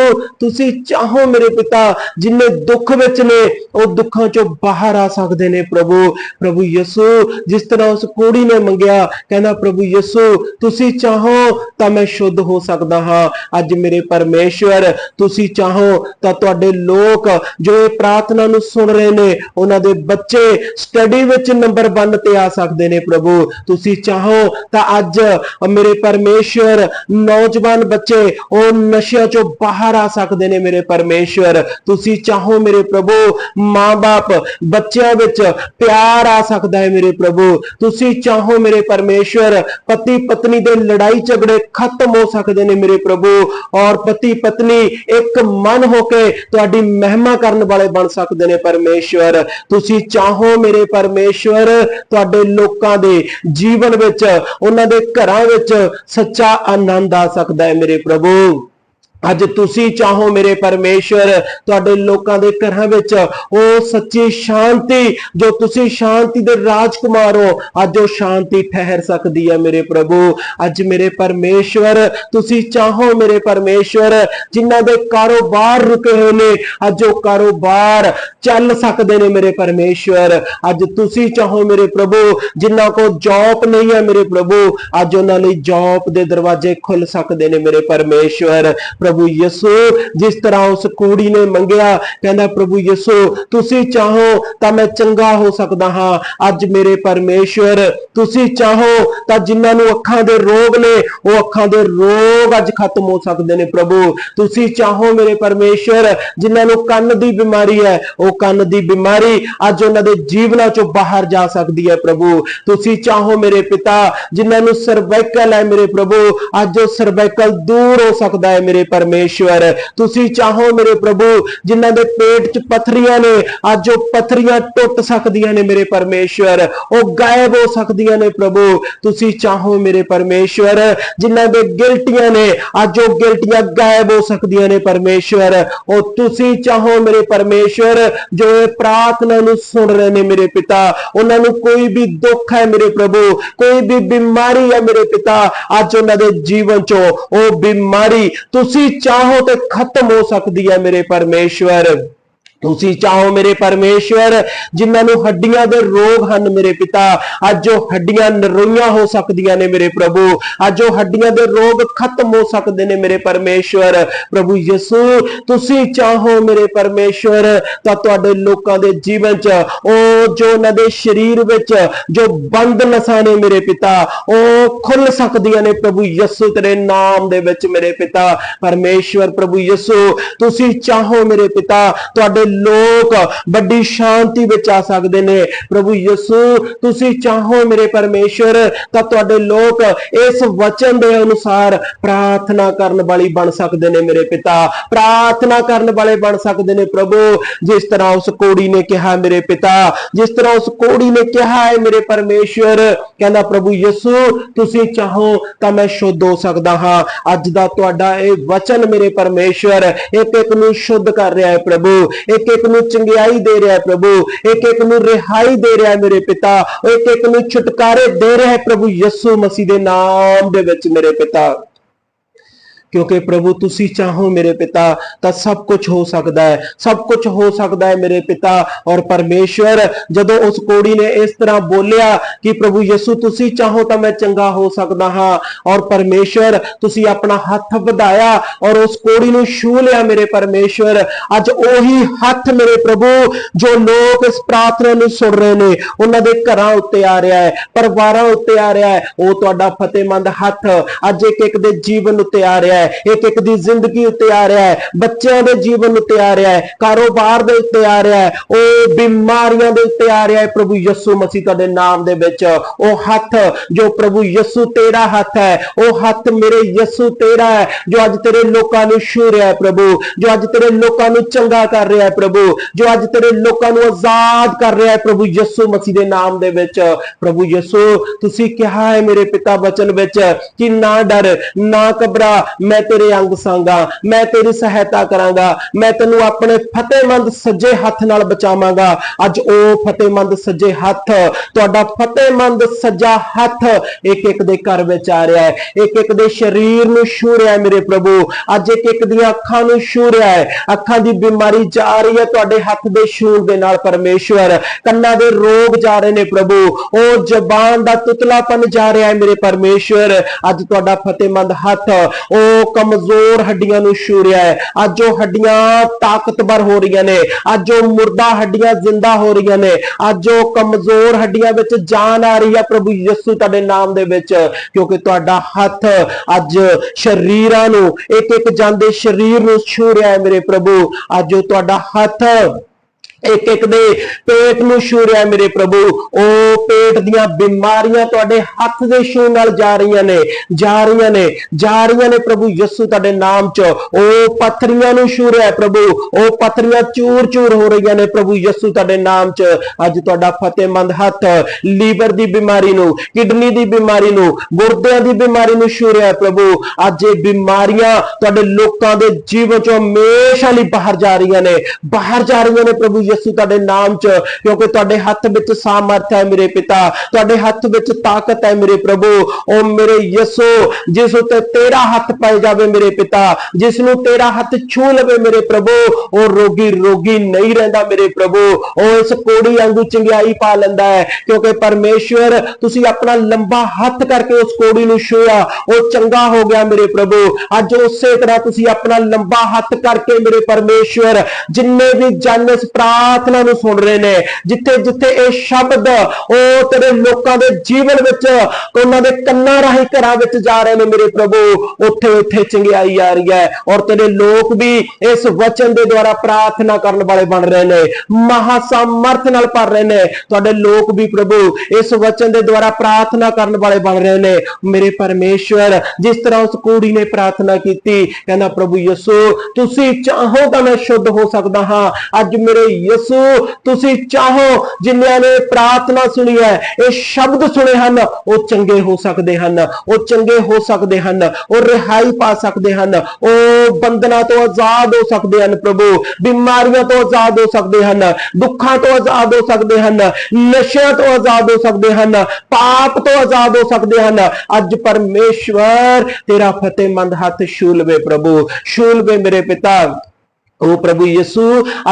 ਤੁਸੀਂ ਚਾਹੋ ਮੇਰੇ ਪਿਤਾ, ਜਿੰਨੇ ਦੁੱਖ ਵਿੱਚ ਨੇ, ਉਹ ਦੁੱਖਾਂ ਚੋਂ ਬਾਹਰ ਆ ਸਕਦੇ ਨੇ ਪ੍ਰਭੂ ਪ੍ਰਭੂ ਯਿਸੂ, ਜਿਸ ਤਰ੍ਹਾਂ ਉਸ ਕੁੜੀ ਨੇ ਮੰਗਿਆ, ਕਹਿੰਦਾ ਪ੍ਰਭੂ ਯਿਸੂ, ਤੁਸੀਂ ਚਾਹੋ ਤਾਂ ਮੈਂ ਸ਼ੁੱਧ ਹੋ ਸਕਦਾ ਹਾਂ। ਅੱਜ ਮੇਰੇ ਪਰਮੇਸ਼ਵਰ, ਤੁਸੀਂ ਚਾਹੋ ਤਾਂ ਤੁਹਾਡੇ ਲੋਕ ਜੋ ਇਹ ਪ੍ਰਾਰਥਨਾ ਨੂੰ ਸੁਣ ਰਹੇ ਨੇ, ਉਹਨਾਂ ਦੇ ਬੱਚੇ ਸਟੱਡੀ ਵਿੱਚ ਨੰਬਰ 1 ਤੇ ਆ ਸਕਦੇ ਨੇ ਪ੍ਰਭੂ। ਤੁਸੀਂ ਚਾਹੋ ਤਾਂ ਅੱਜ ਮੇਰੇ ਪਰਮੇਸ਼ਵਰ, ਨੌਜਵਾਨ ਬੱਚੇ, ਉਹ ਨਸ਼ਿਆਂ ਚੋਂ ਬਾਹਰ ਆ ਸਕਦੇ ਨੇ ਮੇਰੇ ਪਰਮੇਸ਼ਵਰ। ਤੁਸੀਂ ਚਾਹੋ ਮੇਰੇ ਪ੍ਰਭੂ, ਮਾਂ-ਬਾਪ ਬੱਚਿਆਂ ਵਿੱਚ ਪਿਆਰ ਆ ਸਕਦਾ ਹੈ ਮੇਰੇ ਪ੍ਰਭੂ। ਤੁਸੀਂ ਚਾਹੋ ਮੇਰੇ ਪਰਮੇਸ਼ਵਰ ਪਤੀ ਪਤਨੀ ਦੇ ਲੜਾਈ ਝਗੜੇ ਖਤਮ ਹੋ ਸਕਦੇ ਨੇ ਮੇਰੇ ਪ੍ਰਭੂ ਔਰ ਪਤੀ ਪਤਨੀ ਇੱਕ ਮਨ ਹੋ ਕੇ ਤੁਹਾਡੀ ਮਹਿਮਾ ਕਰਨ ਵਾਲੇ ਬਣ ਸਕਦੇ ਨੇ ਪਰਮੇਸ਼ਵਰ। ਤੁਸੀਂ ਚਾਹੋ ਮੇਰੇ ਪਰਮੇਸ਼ਵਰ, ਤੁਹਾਡੇ ਲੋਕਾਂ ਦੇ ਜੀਵਨ ਵਿੱਚ, ਉਹਨਾਂ ਦੇ ਘਰਾਂ ਵਿੱਚ ਸੱਚਾ ਆਨੰਦ ਆ ਸਕਦਾ ਹੈ ਮੇਰੇ ਪ੍ਰਭੂ। ਅੱਜ ਤੁਸੀਂ ਚਾਹੋ ਮੇਰੇ ਪਰਮੇਸ਼ਵਰ, ਤੁਹਾਡੇ ਲੋਕਾਂ ਦੇ ਘਰਾਂ ਵਿੱਚ ਉਹ ਸੱਚੀ ਸ਼ਾਂਤੀ, ਜੋ ਤੁਸੀਂ ਸ਼ਾਂਤੀ ਦੇ ਰਾਜਕੁਮਾਰ ਹੋ, ਅੱਜ ਉਹ ਸ਼ਾਂਤੀ ਠਹਿਰ ਸਕਦੀ ਹੈ ਮੇਰੇ ਪ੍ਰਭੂ। ਅੱਜ ਮੇਰੇ ਪਰਮੇਸ਼ਵਰ, ਤੁਸੀਂ ਚਾਹੋ ਮੇਰੇ ਪਰਮੇਸ਼ਵਰ, ਜਿਨ੍ਹਾਂ ਦੇ ਕਾਰੋਬਾਰ ਰੁਕੇ ਹੋਏ ਨੇ, ਅੱਜ ਉਹ ਕਾਰੋਬਾਰ ਚੱਲ ਸਕਦੇ ਨੇ ਮੇਰੇ ਪਰਮੇਸ਼ਵਰ। ਅੱਜ ਤੁਸੀਂ ਚਾਹੋ ਮੇਰੇ ਪ੍ਰਭੂ, ਜਿਨ੍ਹਾਂ ਕੋ ਜੌਬ ਨਹੀਂ ਹੈ ਮੇਰੇ ਪ੍ਰਭੂ, ਅੱਜ ਉਹਨਾਂ ਲਈ ਜੌਬ ਦੇ ਦਰਵਾਜ਼ੇ ਖੁੱਲ ਸਕਦੇ ਨੇ ਮੇਰੇ ਪਰਮੇਸ਼ਵਰ। ਪ੍ਰਭੂ ਪ੍ਰਭੂ ਯਿਸੂ, ਜਿਸ ਤਰ੍ਹਾਂ ਉਸ ਕੁੜੀ ਨੇ ਮੰਗਿਆ, ਕਹਿੰਦਾ, ਪ੍ਰਭੂ ਯਿਸੂ, ਤੁਸੀਂ ਚਾਹੋ ਤਾਂ ਮੈਂ ਚੰਗਾ ਹੋ ਸਕਦਾ ਹਾਂ। ਅੱਜ ਮੇਰੇ ਪਰਮੇਸ਼ਵਰ, ਤੁਸੀਂ ਚਾਹੋ ਤਾਂ ਜਿਨ੍ਹਾਂ ਨੂੰ ਅੱਖਾਂ ਦੇ ਰੋਗ ਨੇ, ਉਹ ਅੱਖਾਂ ਦੇ ਰੋਗ ਅੱਜ ਖਤਮ ਹੋ ਸਕਦੇ ਨੇ, ਪ੍ਰਭੂ। ਤੁਸੀਂ ਚਾਹੋ ਮੇਰੇ ਪਰਮੇਸ਼ਵਰ, ਜਿਨ੍ਹਾਂ ਨੂੰ ਕੰਨ ਦੀ ਬਿਮਾਰੀ ਹੈ, ਉਹ ਕੰਨ ਦੀ ਬਿਮਾਰੀ ਅੱਜ ਉਹਨਾਂ ਦੇ ਜੀਵਨਾਂ ਚੋਂ ਬਾਹਰ ਜਾ ਸਕਦੀ ਹੈ, ਪ੍ਰਭੂ। ਤੁਸੀਂ ਚਾਹੋ ਮੇਰੇ ਪਿਤਾ, ਜਿਨ੍ਹਾਂ ਨੂੰ ਸਰਵਾਈਕਲ ਹੈ ਮੇਰੇ ਪ੍ਰਭੂ, ਅੱਜ ਉਹ ਸਰਵਾਈਕਲ ਦੂਰ ਹੋ ਸਕਦਾ ਹੈ ਮੇਰੇ ਪਰਮੇਸ਼ਵਰ, ਤੁਸੀਂ ਚਾਹੋ ਮੇਰੇ ਪ੍ਰਭੂ, ਜਿਨ੍ਹਾਂ ਦੇ ਪੇਟ 'ਚ ਪੱਥਰੀਆਂ ਨੇ, ਅੱਜ ਉਹ ਪੱਥਰੀਆਂ ਟੁੱਟ ਸਕਦੀਆਂ ਨੇ ਮੇਰੇ ਪਰਮੇਸ਼ਵਰ, ਉਹ ਗਾਇਬ ਹੋ ਸਕਦੀਆਂ ਨੇ ਪ੍ਰਭੂ, ਤੁਸੀਂ ਚਾਹੋ ਮੇਰੇ ਪਰਮੇਸ਼ਵਰ, ਜਿਨ੍ਹਾਂ ਦੇ ਗਿਲਟੀਆਂ ਨੇ, ਅੱਜ ਉਹ ਗਿਲਟੀਆਂ ਗਾਇਬ ਹੋ ਸਕਦੀਆਂ ਨੇ ਪਰਮੇਸ਼ਵਰ, ਉਹ ਤੁਸੀਂ ਚਾਹੋ ਮੇਰੇ ਪਰਮੇਸ਼ਵਰ, ਜੋ ਇਹ ਪ੍ਰਾਰਥਨਾ ਨੂੰ ਸੁਣ ਰਹੇ ਨੇ ਮੇਰੇ ਪਿਤਾ, ਉਹਨਾਂ ਨੂੰ ਕੋਈ ਵੀ ਦੁੱਖ ਹੈ ਮੇਰੇ ਪ੍ਰਭੂ, ਕੋਈ ਵੀ ਬਿਮਾਰੀ ਹੈ ਮੇਰੇ ਪਿਤਾ, ਅੱਜ ਉਹਨਾਂ ਦੇ ਜੀਵਨ ਚੋਂ ਉਹ ਬਿਮਾਰੀ ਤੁਸੀਂ ਚਾਹੋ ਤੇ ਖਤਮ ਹੋ ਸਕਦੀ ਹੈ ਮੇਰੇ ਪਰਮੇਸ਼ਵਰ। ਤੁਸੀਂ ਚਾਹੋ ਮੇਰੇ ਪਰਮੇਸ਼ਵਰ, ਜਿਨ੍ਹਾਂ ਨੂੰ ਹੱਡੀਆਂ ਦੇ ਰੋਗ ਹਨ ਮੇਰੇ ਪਿਤਾ, ਅੱਜ ਉਹ ਹੱਡੀਆਂ ਨਰੋਈਆਂ ਹੋ ਸਕਦੀਆਂ ਨੇ ਮੇਰੇ ਪ੍ਰਭੂ, ਅੱਜ ਉਹ ਹੱਡੀਆਂ ਦੇ ਰੋਗ ਖਤਮ ਹੋ ਸਕਦੇ ਨੇ ਮੇਰੇ ਪਰਮੇਸ਼ਵਰ। ਪ੍ਰਭੂ ਯਿਸੂ, ਤੁਸੀਂ ਚਾਹੋ ਮੇਰੇ ਪਰਮੇਸ਼ਵਰ, ਤਾਂ ਤੁਹਾਡੇ ਲੋਕਾਂ ਦੇ ਜੀਵਨ 'ਚ, ਉਹ ਜੋ ਉਹਨਾਂ ਦੇ ਸਰੀਰ ਵਿੱਚ ਜੋ ਬੰਦ ਨਸਾਂ ਨੇ ਮੇਰੇ ਪਿਤਾ, ਉਹ ਖੁੱਲ ਸਕਦੀਆਂ ਨੇ ਪ੍ਰਭੂ ਯਿਸੂ ਤੇਰੇ ਨਾਮ ਦੇ ਵਿੱਚ ਮੇਰੇ ਪਿਤਾ। ਪਰਮੇਸ਼ਵਰ ਪ੍ਰਭੂ ਯਿਸੂ, ਤੁਸੀਂ ਚਾਹੋ ਮੇਰੇ ਪਿਤਾ, ਤੁਹਾਡੇ ਲੋਕ ਵੱਡੀ ਸ਼ਾਂਤੀ ਵਿੱਚ ਆ ਸਕਦੇ ਨੇ। ਪ੍ਰਭੂ ਯਿਸੂ, ਤੁਸੀਂ ਚਾਹੋ ਮੇਰੇ ਪਰਮੇਸ਼ਰ ਤਾਂ ਤੁਹਾਡੇ ਲੋਕ ਇਸ ਵਚਨ ਦੇ ਅਨੁਸਾਰ ਪ੍ਰਾਰਥਨਾ ਕਰਨ ਵਾਲੀ ਬਣ ਸਕਦੇ ਨੇ ਮੇਰੇ ਪਿਤਾ। ਪ੍ਰਾਰਥਨਾ ਕਰਨ ਵਾਲੇ ਬਣ ਸਕਦੇ ਨੇ ਪ੍ਰਭੂ। ਜਿਸ ਤਰ੍ਹਾਂ ਉਸ ਕੋੜੀ ਨੇ ਕਿਹਾ ਮੇਰੇ ਪਿਤਾ, ਜਿਸ ਤਰ੍ਹਾਂ ਉਸ ਕੋੜੀ ਨੇ ਕਿਹਾ ਹੈ ਮੇਰੇ ਪਰਮੇਸ਼ਰ ਕਹਿੰਦਾ ਪ੍ਰਭੂ ਯਿਸੂ, ਤੁਸੀਂ ਚਾਹੋ ਤਾਂ ਮੈਂ ਸ਼ੁੱਧ ਹੋ ਸਕਦਾ ਹਾਂ। ਅੱਜ ਦਾ ਤੁਹਾਡਾ ਇਹ ਵਚਨ ਮੇਰੇ ਪਰਮੇਸ਼ਰ ਇੱਕ ਇੱਕ ਨੂੰ ਸ਼ੁੱਧ ਕਰ ਰਿਹਾ ਹੈ ਪ੍ਰਭੂ। ਇੱਕ ਇੱਕ ਨੂੰ ਚੰਗਿਆਈ ਦੇ ਰਿਹਾ ਪ੍ਰਭੂ ਇੱਕ ਇੱਕ ਨੂੰ ਰਿਹਾਈ ਦੇ ਰਿਹਾ ਮੇਰੇ ਪਿਤਾ ਇੱਕ ਇੱਕ ਨੂੰ ਛੁਟਕਾਰੇ ਦੇ ਰਿਹਾ ਪ੍ਰਭੂ ਯਿਸੂ ਮਸੀਹ ਦੇ ਨਾਮ ਦੇ ਵਿੱਚ ਮੇਰੇ ਪਿਤਾ। ਕਿਉਂਕਿ ਪ੍ਰਭੂ ਤੁਸੀਂ ਚਾਹੋ ਮੇਰੇ ਪਿਤਾ, ਤਾਂ ਸਭ ਕੁਝ ਹੋ ਸਕਦਾ ਹੈ। ਸਭ ਕੁਝ ਹੋ ਸਕਦਾ ਹੈ ਮੇਰੇ ਪਿਤਾ ਔਰ ਪਰਮੇਸ਼ਵਰ। ਜਦੋਂ ਉਸ ਕੋੜੀ ਨੇ ਇਸ ਤਰ੍ਹਾਂ ਬੋਲਿਆ ਕਿ ਪ੍ਰਭੂ ਯਿਸੂ, ਤੁਸੀਂ ਚਾਹੋ ਤਾਂ ਮੈਂ ਚੰਗਾ ਹੋ ਸਕਦਾ ਹਾਂ। ਔਰ ਪਰਮੇਸ਼ਵਰ, ਤੁਸੀਂ ਆਪਣਾ ਹੱਥ ਵਧਾਇਆ ਔਰ ਉਸ ਕੋੜੀ ਨੂੰ ਛੂ ਲਿਆ ਮੇਰੇ ਪਰਮੇਸ਼ਵਰ। ਅੱਜ ਉਹੀ ਹੱਥ ਮੇਰੇ ਪ੍ਰਭੂ, ਜੋ ਲੋਕ ਇਸ ਪ੍ਰਾਰਥਨਾ ਨੂੰ ਸੁਣ ਰਹੇ ਨੇ। ਉਹਨਾਂ ਦੇ ਘਰਾਂ ਉੱਤੇ ਆ ਰਿਹਾ ਹੈ, ਪਰਿਵਾਰਾਂ ਉੱਤੇ ਆ ਰਿਹਾ ਹੈ। ਉਹ ਤੁਹਾਡਾ ਫਤਿਹਮੰਦ ਹੱਥ ਅੱਜ ਇੱਕ ਇੱਕ ਦੇ ਜੀਵਨ ਉੱਤੇ ਆ ਰਿਹਾ ਹੈ, ਇੱਕ ਇੱਕ ਦੀ ਜ਼ਿੰਦਗੀ ਉੱਤੇ ਆ ਰਿਹਾ ਹੈ, ਬੱਚਿਆਂ ਦੇ ਜੀਵਨ ਉੱਤੇ ਆ ਰਿਹਾ ਹੈ, ਕਾਰੋਬਾਰ ਦੇ ਉੱਤੇ ਆ ਰਿਹਾ ਹੈ, ਉਹ ਬਿਮਾਰੀਆਂ ਦੇ ਉੱਤੇ ਆ ਰਿਹਾ ਹੈ ਪ੍ਰਭੂ ਯਿਸੂ ਮਸੀਹ ਤੁਹਾਡੇ ਨਾਮ ਦੇ ਵਿੱਚ। ਉਹ ਹੱਥ ਜੋ ਪ੍ਰਭੂ ਯਿਸੂ ਤੇਰਾ ਹੱਥ ਹੈ, ਉਹ ਹੱਥ ਮੇਰੇ ਯਿਸੂ ਤੇਰਾ ਹੈ, ਜੋ ਅੱਜ ਤੇਰੇ ਲੋਕਾਂ ਨੂੰ ਛੂ ਰਿਹਾ ਹੈ ਪ੍ਰਭੂ, ਜੋ ਅੱਜ ਤੇਰੇ ਲੋਕਾਂ ਨੂੰ ਚੰਗਾ ਕਰ ਰਿਹਾ ਹੈ ਪ੍ਰਭੂ, ਜੋ ਅੱਜ ਤੇਰੇ ਲੋਕਾਂ ਨੂੰ ਆਜ਼ਾਦ ਕਰ ਰਿਹਾ ਹੈ ਪ੍ਰਭੂ ਯਿਸੂ ਮਸੀਹ ਦੇ ਨਾਮ ਦੇ ਵਿੱਚ। ਪ੍ਰਭੂ ਯਿਸੂ, ਤੁਸੀਂ ਕਿਹਾ ਹੈ ਮੇਰੇ ਪਿਤਾ ਬਚਨ ਵਿੱਚ ਕਿ ਨਾ ਡਰ, ਨਾ ਘਬਰਾ ਮੈਂ ਤੇਰੇ ਅੰਗ ਸੰਗਾ, ਮੈਂ ਤੇਰੀ ਸਹਾਇਤਾ ਕਰਾਂਗਾ, ਮੈਂ ਤੈਨੂੰ ਆਪਣੇ ਫਤਿਹਮੰਦ ਸੱਜੇ ਹੱਥ ਨਾਲ ਬਚਾਵਾਂਗਾ। ਅੱਜ ਉਹ ਫਤਿਹਮੰਦ ਸੱਜੇ ਹੱਥ, ਤੁਹਾਡਾ ਫਤਿਹਮੰਦ ਸੱਜਾ ਹੱਥ ਇੱਕ ਇੱਕ ਦੇ ਘਰ ਵਿੱਚ ਆ ਰਿਹਾ ਹੈ। ਇੱਕ ਇੱਕ ਦੇ ਸਰੀਰ ਨੂੰ ਛੂ ਰਿਹਾ ਹੈ ਮੇਰੇ ਪ੍ਰਭੂ। ਅੱਜ ਇੱਕ ਇੱਕ ਦੀਆਂ ਅੱਖਾਂ ਨੂੰ ਛੂ ਰਿਹਾ ਹੈ। ਅੱਖਾਂ ਦੀ ਬਿਮਾਰੀ ਜਾ ਰਹੀ ਹੈ ਤੁਹਾਡੇ ਹੱਥ ਦੇ ਛੂਣ ਦੇ ਨਾਲ, ਪਰਮੇਸ਼ਵਰ। ਕੰਨਾਂ ਦੇ ਰੋਗ ਜਾ ਰਹੇ ਨੇ ਪ੍ਰਭੂ। ਉਹ ਜ਼ਬਾਨ ਦਾ ਤੁਤਲਾਪਨ ਜਾ ਰਿਹਾ ਹੈ ਮੇਰੇ ਪਰਮੇਸ਼ਵਰ। ਅੱਜ ਤੁਹਾਡਾ ਫਤਿਹਮੰਦ ਹੱਥ, ਉਹ ਕਮਜ਼ੋਰ ਹੱਡੀਆਂ ਨੂੰ ਛੂ ਰਿਹਾ ਹੈ। ਅੱਜ ਉਹ ਹੱਡੀਆਂ ਤਾਕਤਵਰ ਹੋ ਰਹੀਆਂ ਨੇ। ਅੱਜ ਉਹ ਮੁਰਦਾ ਹੱਡੀਆਂ ਜ਼ਿੰਦਾ ਹੋ ਰਹੀਆਂ ਨੇ। ਅੱਜ ਉਹ ਕਮਜ਼ੋਰ ਹੱਡੀਆਂ ਵਿੱਚ ਜਾਨ ਆ ਰਹੀ ਹੈ ਪ੍ਰਭੂ ਯਿਸੂ ਤੁਹਾਡੇ ਨਾਮ ਦੇ ਵਿੱਚ। ਕਿਉਂਕਿ ਤੁਹਾਡਾ ਹੱਥ ਅੱਜ ਸ਼ਰੀਰਾਂ ਨੂੰ ਇੱਕ ਇੱਕ ਜਾਂਦੇ ਸਰੀਰ ਨੂੰ ਛੂ ਰਿਹਾ ਹੈ ਮੇਰੇ ਪ੍ਰਭੂ। ਅੱਜ ਉਹ ਤੁਹਾਡਾ ਹੱਥ ਇੱਕ ਇੱਕ ਦੇ ਪੇਟ ਨੂੰ ਛੂ ਰਿਹਾ ਮੇਰੇ ਪ੍ਰਭੂ। ਉਹ ਪੇਟ ਦੀਆਂ ਬਿਮਾਰੀਆਂ ਤੁਹਾਡੇ ਹੱਥ ਦੇ ਛੂ ਨਾਲ ਜਾ ਰਹੀਆਂ ਨੇ, ਜਾ ਰਹੀਆਂ ਨੇ, ਜਾ ਰਹੀਆਂ ਨੇ ਪ੍ਰਭੂ ਯਿਸੂ ਤੁਹਾਡੇ ਨਾਮ 'ਚ। ਉਹ ਪੱਥਰੀਆਂ ਨੂੰ ਛੂ ਰਿਹਾ ਪ੍ਰਭੂ। ਉਹ ਪੱਥਰੀਆਂ ਚੂਰ ਚੂਰ ਹੋ ਰਹੀਆਂ ਨੇ ਪ੍ਰਭੂ ਯਿਸੂ ਤੁਹਾਡੇ ਨਾਮ 'ਚ। ਅੱਜ ਤੁਹਾਡਾ ਫਤਿਹਮੰਦ ਹੱਥ ਲੀਵਰ ਦੀ ਬਿਮਾਰੀ ਨੂੰ, ਕਿਡਨੀ ਦੀ ਬਿਮਾਰੀ ਨੂੰ, ਗੁਰਦਿਆਂ ਦੀ ਬਿਮਾਰੀ ਨੂੰ ਛੂ ਰਿਹਾ ਪ੍ਰਭੂ। ਅੱਜ ਇਹ ਬਿਮਾਰੀਆਂ ਤੁਹਾਡੇ ਲੋਕਾਂ ਦੇ ਜੀਵਨ 'ਚੋਂ ਹਮੇਸ਼ਾ ਲਈ ਬਾਹਰ ਜਾ ਰਹੀਆਂ ਨੇ। ਬਾਹਰ ਜਾ ਰਹੀਆਂ ਨੇ ਪ੍ਰਭੂ ਯਿਸੂ ਤੁਹਾਡੇ ਨਾਮ 'ਚ, ਕਿਉਂਕਿ ਤੁਹਾਡੇ ਹੱਥ ਵਿੱਚ ਸਾਮਰਥ ਹੈ ਮੇਰੇ ਪਿਤਾ, ਤੁਹਾਡੇ ਹੱਥ ਵਿੱਚ ਤਾਕਤ ਹੈ ਮੇਰੇ ਪ੍ਰਭੂ। ਉਹ ਮੇਰੇ ਯਿਸੂ, ਜਿਸ ਉਤੇ ਤੇਰਾ ਹੱਥ ਪਾਈ ਜਾਵੇ ਮੇਰੇ ਪਿਤਾ, ਜਿਸ ਨੂੰ ਤੇਰਾ ਹੱਥ ਛੂ ਲਵੇ ਮੇਰੇ ਪ੍ਰਭੂ ਉਹ ਰੋਗੀ ਰੋਗੀ ਨਹੀਂ ਰਹਿੰਦਾ ਮੇਰੇ ਪ੍ਰਭੂ। ਉਹ ਇਸ ਕੋੜੀ ਵਾਂਗੂ ਚੰਗਿਆਈ ਪਾ ਲੈਂਦਾ ਹੈ, ਕਿਉਂਕਿ ਪਰਮੇਸ਼ਵਰ ਤੁਸੀਂ ਆਪਣਾ ਲੰਬਾ ਹੱਥ ਕਰਕੇ ਉਸ ਕੋੜੀ ਨੂੰ ਛੂਆ ਉਹ ਚੰਗਾ ਹੋ ਗਿਆ ਮੇਰੇ ਪ੍ਰਭੂ। ਅੱਜ ਉਸੇ ਤਰ੍ਹਾਂ ਤੁਸੀਂ ਆਪਣਾ ਲੰਬਾ ਹੱਥ ਕਰਕੇ ਮੇਰੇ ਪਰਮੇਸ਼ਵਰ, ਜਿੰਨੇ ਵੀ ਜਨ ਇਸ ਪ੍ਰਾਰਥਨਾ ਨੂੰ ਸੁਣ ਰਹੇ ਨੇ, ਜਿੱਥੇ ਜਿੱਥੇ ਇਹ ਸ਼ਬਦ ਉਹ ਤੇਰੇ ਲੋਕਾਂ ਦੇ ਜੀਵਨ ਵਿੱਚ, ਉਹਨਾਂ ਦੇ ਕੰਨਾਂ ਰਾਹੀਂ ਘਰਾਂ ਵਿੱਚ ਜਾ ਰਹੇ ਨੇ ਮੇਰੇ ਪ੍ਰਭੂ, ਉੱਥੇ ਉੱਥੇ ਚੰਗਿਆਈ ਆ ਰਹੀ ਹੈ ਔਰ ਤੇਰੇ ਲੋਕ ਵੀ ਇਸ ਵਚਨ ਦੇ ਦੁਆਰਾ ਪ੍ਰਾਰਥਨਾ ਕਰਨ ਵਾਲੇ ਬਣ ਰਹੇ ਨੇ ਮਹਾ ਸਮਰਥ ਨਾਲ ਭਰ ਰਹੇ ਨੇ, ਤੁਹਾਡੇ ਲੋਕ ਵੀ ਪ੍ਰਭੂ ਇਸ ਵਚਨ ਦੇ ਦੁਆਰਾ ਪ੍ਰਾਰਥਨਾ ਕਰਨ ਵਾਲੇ ਬਣ ਰਹੇ ਨੇ, ਮੇਰੇ ਪਰਮੇਸ਼ਵਰ, ਜਿਸ ਤਰ੍ਹਾਂ ਉਸ ਕੁੜੀ ਨੇ ਪ੍ਰਾਰਥਨਾ ਕੀਤੀ, ਕਹਿੰਦਾ ਪ੍ਰਭੂ ਯਿਸੂ, ਤੁਸੀਂ ਚਾਹੋ ਤਾਂ ਮੈਂ ਸ਼ੁੱਧ ਹੋ ਸਕਦਾ ਹਾਂ, ਅੱਜ ਮੇਰੇ ਯਿਸੂ, ਤੁਸੀਂ ਚਾਹੋ ਜਿਨ੍ਹਾਂ ਨੇ ਪ੍ਰਾਰਥਨਾ ਸੁਣੀ ਹੈ, ਇਹ ਸ਼ਬਦ ਸੁਣੇ ਹਨ, ਉਹ ਚੰਗੇ ਹੋ ਸਕਦੇ ਹਨ, ਉਹ ਚੰਗੇ ਹੋ ਸਕਦੇ ਹਨ, ਉਹ ਰਿਹਾਈ ਪਾ ਸਕਦੇ ਹਨ, ਉਹ ਬੰਧਨਾਂ ਤੋਂ ਆਜ਼ਾਦ ਹੋ ਸਕਦੇ ਹਨ ਪ੍ਰਭੂ, ਬਿਮਾਰੀਆਂ ਤੋਂ ਆਜ਼ਾਦ ਹੋ ਸਕਦੇ ਹਨ, ਦੁੱਖਾਂ ਤੋਂ ਆਜ਼ਾਦ ਹੋ ਸਕਦੇ ਹਨ, ਨਸ਼ਿਆਂ ਤੋਂ ਆਜ਼ਾਦ ਹੋ ਸਕਦੇ ਹਨ, ਪਾਪ ਤੋਂ ਆਜ਼ਾਦ ਹੋ ਸਕਦੇ ਹਨ। ਅੱਜ ਪਰਮੇਸ਼ਵਰ ਤੇਰਾ ਫਤਿਹਮੰਦ ਹੱਥ ਛੂ ਲਵੇ ਪ੍ਰਭੂ ਛੂ ਲਵੇ ਮੇਰੇ ਪਿਤਾ। ਉਹ ਪ੍ਰਭੂ ਯਿਸੂ,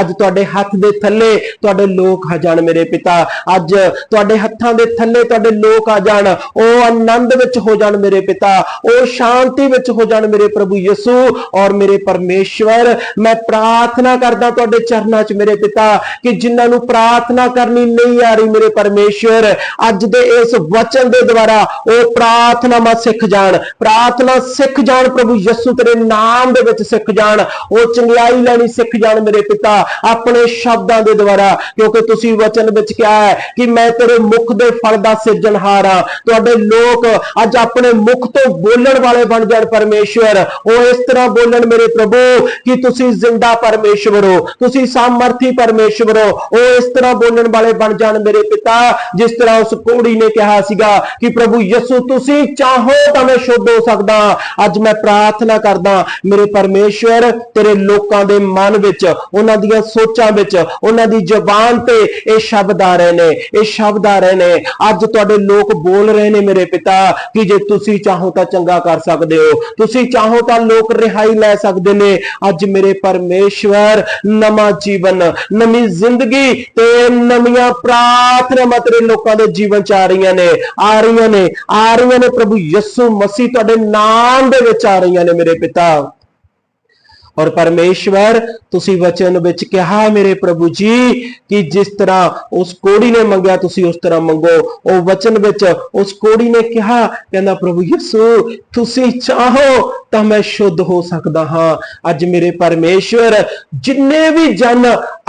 ਅੱਜ ਤੁਹਾਡੇ ਹੱਥ ਦੇ ਥੱਲੇ ਤੁਹਾਡੇ ਲੋਕ ਆ ਜਾਣ ਮੇਰੇ ਪਿਤਾ। ਅੱਜ ਤੁਹਾਡੇ ਹੱਥਾਂ ਦੇ ਥੱਲੇ ਤੁਹਾਡੇ ਲੋਕ ਆ ਜਾਣ। ਉਹ ਆਨੰਦ ਵਿੱਚ ਹੋ ਜਾਣ ਮੇਰੇ ਪਿਤਾ। ਉਹ ਸ਼ਾਂਤੀ ਵਿੱਚ ਹੋ ਜਾਣ ਮੇਰੇ ਪ੍ਰਭੂ ਯਿਸੂ ਔਰ ਮੇਰੇ ਪਰਮੇਸ਼ਵਰ। ਮੈਂ ਪ੍ਰਾਰਥਨਾ ਕਰਦਾ ਤੁਹਾਡੇ ਚਰਨਾਂ 'ਚ ਮੇਰੇ ਪਿਤਾ ਕਿ ਜਿਨ੍ਹਾਂ ਨੂੰ ਪ੍ਰਾਰਥਨਾ ਕਰਨੀ ਨਹੀਂ ਆ ਰਹੀ ਮੇਰੇ ਪਰਮੇਸ਼ਵਰ, ਅੱਜ ਦੇ ਇਸ ਵਚਨ ਦੇ ਦੁਆਰਾ ਉਹ ਪ੍ਰਾਰਥਨਾ ਮਾ ਸਿੱਖ ਜਾਣ। ਪ੍ਰਾਰਥਨਾ ਸਿੱਖ ਜਾਣ, ਪ੍ਰਭੂ ਯਿਸੂ ਤੇਰੇ ਨਾਮ ਦੇ ਵਿੱਚ ਸਿੱਖ ਜਾਣ। ਉਹ ਚੰਗਿਆਈ ਲੈਣੀ ਸਿੱਖ ਜਾਣ ਮੇਰੇ ਪਿਤਾ। ਆਪਣੇ ਸ਼ਬਦਾਂ ਦੇ ਦੁਆਰਾ, ਕਿਉਂਕਿ ਤੁਸੀਂ ਵਚਨ ਵਿੱਚ ਕਿਹਾ ਹੈ ਕਿ ਮੈਂ ਤੇਰੇ ਮੁਖ ਦੇ ਫਲ ਦਾ ਸਿਰਜਣਹਾਰ ਹਾਂ। ਤੁਹਾਡੇ ਲੋਕ ਅੱਜ ਆਪਣੇ ਮੁਖ ਤੋਂ ਬੋਲਣ ਵਾਲੇ ਬਣ ਜਾਣ ਪਰਮੇਸ਼ਵਰ। ਉਹ ਇਸ ਤਰ੍ਹਾਂ ਬੋਲਣ ਮੇਰੇ ਪ੍ਰਭੂ ਕਿ ਤੁਸੀਂ ਜ਼ਿੰਦਾ ਪਰਮੇਸ਼ਵਰ ਹੋ ਤੁਸੀਂ ਸਾਮਰਥੀ ਪਰਮੇਸ਼ਵਰ। ਹੋ ਉਹ ਇਸ ਤਰ੍ਹਾਂ ਬੋਲਣ ਵਾਲੇ ਬਣ ਜਾਣ ਮੇਰੇ ਪਿਤਾ, ਜਿਸ ਤਰ੍ਹਾਂ ਉਸ ਕੋੜੀ ਨੇ ਕਿਹਾ ਸੀਗਾ ਕਿ ਪ੍ਰਭੂ ਯਿਸੂ, ਤੁਸੀਂ ਚਾਹੋ ਤਾਂ ਮੈਂ ਸ਼ੁੱਧ ਹੋ ਸਕਦਾ। ਅੱਜ ਮੈਂ ਪ੍ਰਾਰਥਨਾ ਕਰਦਾ, ਮੇਰੇ ਪਰਮੇਸ਼ਵਰ, ਤੇਰੇ ਲੋਕਾਂ ਦੇ ਮਨ ਵਿੱਚ, ਉਹਨਾਂ ਦੀਆਂ ਸੋਚਾਂ ਵਿੱਚ, ਉਹਨਾਂ ਦੀ ਜ਼ੁਬਾਨ ਤੇ ਇਹ ਸ਼ਬਦ ਆ ਰਹੇ ਨੇ, ਇਹ ਸ਼ਬਦ ਆ ਰਹੇ ਨੇ। ਅੱਜ ਤੁਹਾਡੇ ਲੋਕ ਬੋਲ ਰਹੇ ਨੇ ਮੇਰੇ ਪਿਤਾ ਕਿ ਜੇ ਤੁਸੀਂ ਚਾਹੋ ਤਾਂ ਚੰਗਾ ਕਰ ਸਕਦੇ ਹੋ, ਤੁਸੀਂ ਚਾਹੋ ਤਾਂ ਲੋਕ ਰਿਹਾਈ ਲੈ ਸਕਦੇ ਨੇ। ਅੱਜ ਮੇਰੇ ਪਰਮੇਸ਼ਵਰ ਨਵਾਂ ਜੀਵਨ, ਨਵੀਂ ਜ਼ਿੰਦਗੀ ਤੇ ਨਵੀਆਂ ਪ੍ਰਾਰਥਨਾਵਾਂ ਤੇਰੇ ਲੋਕਾਂ ਦੇ ਜੀਵਨ ਚ ਆ ਰਹੀਆਂ ਨੇ, ਆ ਰਹੀਆਂ ਨੇ, ਆ ਰਹੀਆਂ ਨੇ। ਪ੍ਰਭੂ ਯਿਸੂ ਮਸੀਹ ਤੁਹਾਡੇ ਨਾਮ ਦੇ ਵਿੱਚ ਆ ਰਹੀਆਂ ਨੇ ਮੇਰੇ ਪਿਤਾ। ਔਰ ਪਰਮੇਸ਼ਵਰ, ਤੁਸੀਂ ਵਚਨ ਵਿੱਚ ਕਿਹਾ ਮੇਰੇ ਪ੍ਰਭੂ ਜੀ ਕਿ ਜਿਸ ਤਰ੍ਹਾਂ ਉਸ ਕੋੜੀ ਨੇ ਮੰਗਿਆ, ਤੁਸੀਂ ਉਸ ਤਰ੍ਹਾਂ ਮੰਗੋ। ਉਹ ਵਚਨ ਵਿੱਚ ਉਸ ਕੋੜੀ ਨੇ ਕਿਹਾ, ਕਹਿੰਦਾ, ਪ੍ਰਭੂ ਯਿਸੂ, ਤੁਸੀਂ ਚਾਹੋ ਤਾਂ ਮੈਂ ਸ਼ੁੱਧ ਹੋ ਸਕਦਾ ਹਾਂ। ਅੱਜ ਮੇਰੇ ਪਰਮੇਸ਼ਵਰ ਜਿੰਨੇ ਵੀ ਜਨ